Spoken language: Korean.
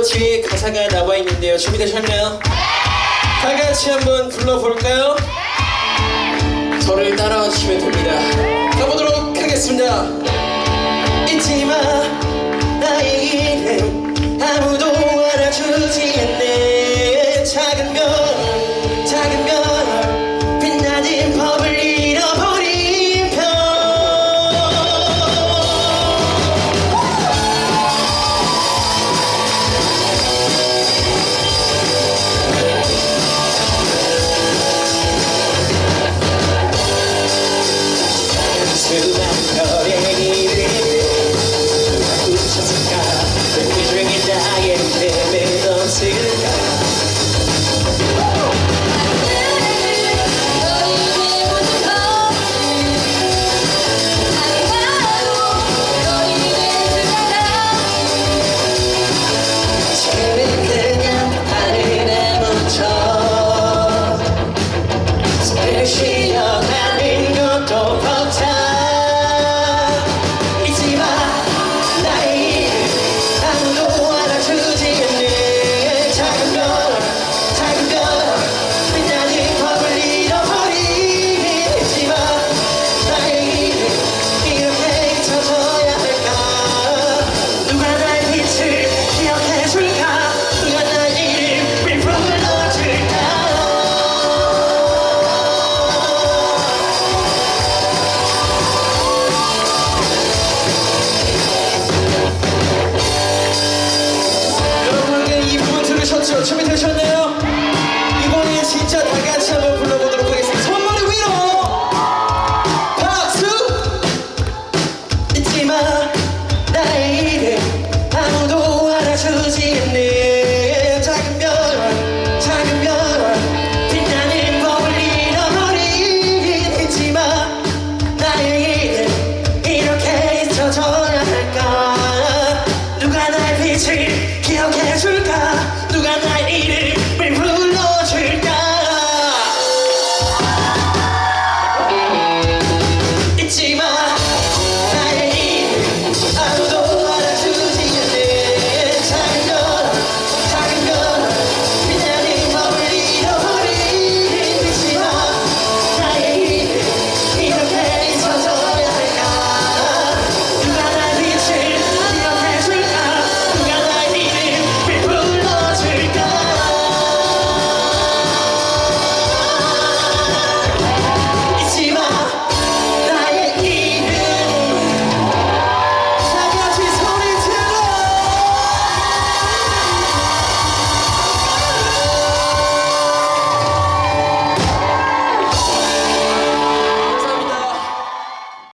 뒤에 가사가 나와 있는데요. 준비되셨나요? 다 같이 한번 불러볼까요? 저를 따라와 주시면 됩니다. 가보도록 하겠습니다. 잊지 마 나의 이름 아무도 알아주지 여러분 준비되셨나요? 이번엔 진짜 다 같이 한번 불러보도록 하겠습니다. 손머리 위로! 박수! 잊지 마, 나의